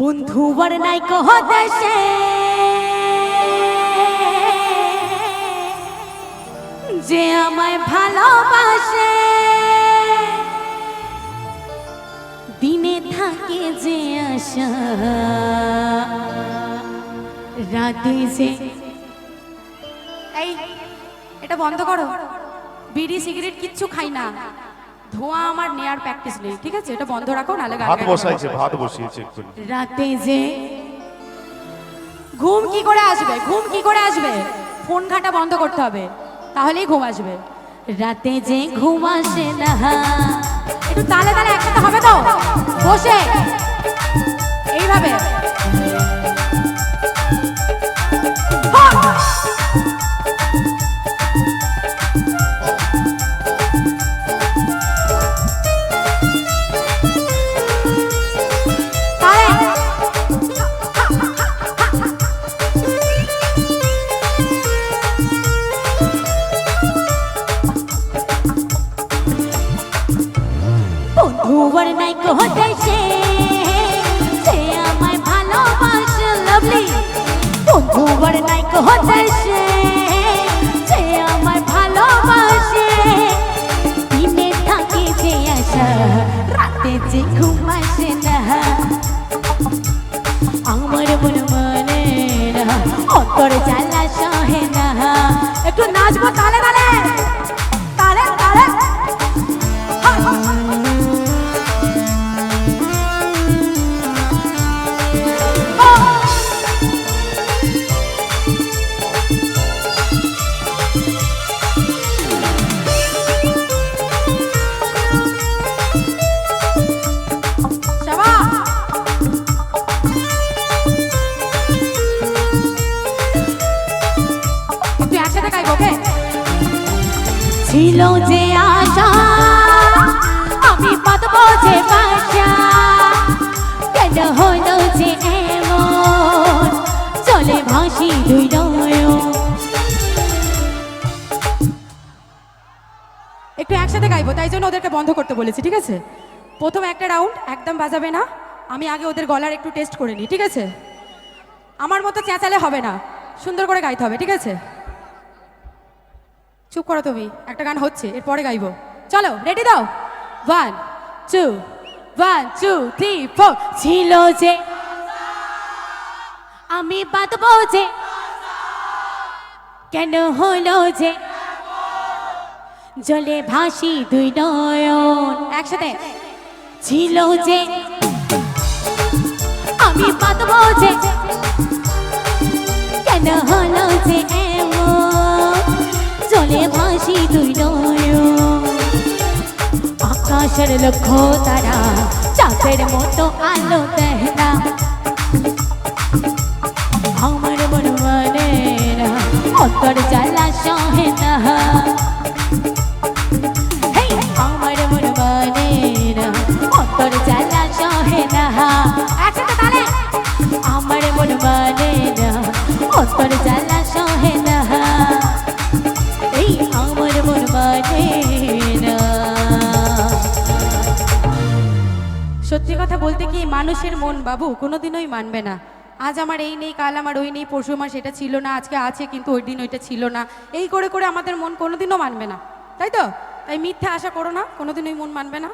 বন্ধু বর নাই কহ দেশে। যে আমায় ভালোবাসে, দিনে থাকে যে আশা, রাতে যে এই, এটা বন্ধ করো। বিড়ি, সিগারেট কিচ্ছু খাই না। ধোঁয়া আমার নেয়ার প্র্যাকটিস নেই ঠিক আছে? এটা বন্ধ রাখো নালে হাত বসাইছে। ভাত বসিয়েছে রাতে যে ঘুম কি করে আসবে? ঘুম কি করে আসবে? ফোন ঘাটা বন্ধ করতে হবে তাহলেই ঘুম আসবে। রাতে যে ঘুম আসে না একটু তালে তালে একসাথে হবে তো? বসে। নাই কোহতে সে আমায় ভালোবাসে লাভলি বন্ধুবার নাই কোহতে সে সে আমায় ভালোবাসে দিনে থাকে যে আশা রাতে যে একটু নাচবো তালে একসাথে গাইবো ওকে ছিল যে আশা আমি পাতবো যে বাসা। কেন হলো যে এমন? চলে ভাসি দুই একটু একসাথে গাইবো তাই জন্য ওদেরকে বন্ধ করতে বলেছি ঠিক আছে? প্রথম একটা রাউন্ড একদম বাজাবে না। আমি আগে ওদের গলার একটু টেস্ট করে নিই ঠিক আছে? আমার মতো চেঁচালে হবে না। সুন্দর করে গাইতে হবে ঠিক আছে? চুপ করো তুমি, একটা গান হচ্ছে, এরপরে গাইবো। চলো রেডি দাও? One two one two three four ছিল যে আমি বাঁধবো যে, কেন হলো যে, জলে ভাসি দুই নয়ন। একসাথে। ছিল যে আমি বাঁধবো যে, কেন হলো আকাশের লক্ষ্য তারা চাঁদের মতো আলো দেয় না আমার মন মানে অন্তর জ্বালা সত্যি কথা বলতে কি, মানুষের মন বাবু কোনোদিনই মানবে না। আজ আমার এই নেই, কাল আমার ওই নেই, পরশু আমার সেটা ছিল না, আজকে আছে কিন্তু ওই দিন ওইটা ছিল না। এই করে করে আমাদের মন কোনোদিনও মানবে না। তাই তো? তাই মিথ্যা আশা করো না, কোনোদিনই মন মানবে না।